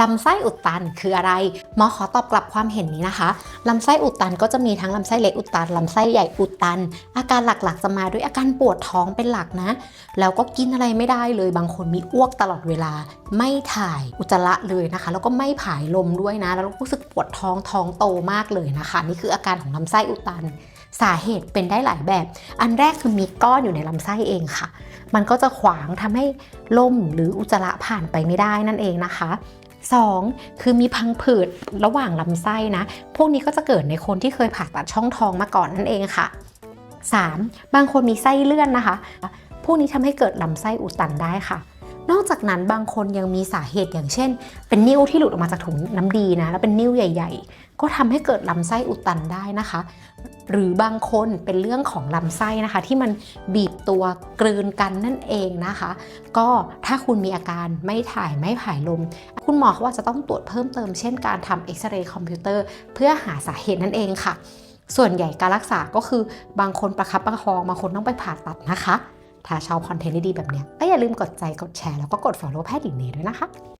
ลำไส้อุดตันคืออะไร หมอขอตอบกลับความเห็นนี้นะคะ ลำไส้อุดตันก็จะมีทั้งลำไส้เล็กอุดตัน ลำไส้ใหญ่อุดตัน อาการหลักๆจะมาด้วยอาการปวดท้องเป็นหลักนะ แล้วก็กินอะไรไม่ได้เลย บางคนมีอ้วกตลอดเวลา ไม่ถ่ายอุจจาระเลยนะคะ แล้วก็ไม่ผายลมด้วยนะ แล้วรู้สึกปวดท้องท้องโตมากเลยนะคะ นี่คืออาการของลำไส้อุดตัน สาเหตุเป็นได้หลายแบบ อันแรกคือมีก้อนอยู่ในลำไส้เองค่ะ มันก็จะขวางทำให้ลมหรืออุจจาระผ่านไปไม่ได้นั่นเองนะคะ 2. คือมีพังผืดระหว่างลำไส้นะ พวกนี้ก็จะเกิดในคนที่เคยผ่าตัดช่องท้องมาก่อนนั่นเองค่ะ 3. บางคนมีไส้เลื่อนนะคะ พวกนี้ทำให้เกิดลำไส้อุดตันได้ค่ะ นอกจากนั้นบางคนยังมีสาเหตุอย่างเช่น เป็นนิ่วที่หลุดออกมาจากถุงน้ำดีนะ แล้วเป็นนิ่วใหญ่ ๆ ก็ทำให้เกิดลำไส้อุดตันได้นะคะ หรือบางคนเป็นเรื่องของลำไส้นะคะ ที่มันบีบตัวกลืนกันนั่นเองนะคะ ก็ถ้าคุณมีอาการไม่ถ่ายไม่ผายลม คุณหมอเขาว่าจะต้องตรวจเพิ่มเติมเช่นการทำเอ็กซเรย์คอมพิวเตอร์เพื่อหาสาเหตุนั่นเองค่ะ ส่วนใหญ่การรักษาก็คือบางคนประคับประคองบางคนต้องไปผ่าตัดนะคะ ถ้าชอบคอนเทนต์ดีๆแบบเนี้ยก็อย่าลืมกดใจกดแชร์แล้วก็กด follow แพทย์หญิงเนยด้วยนะคะ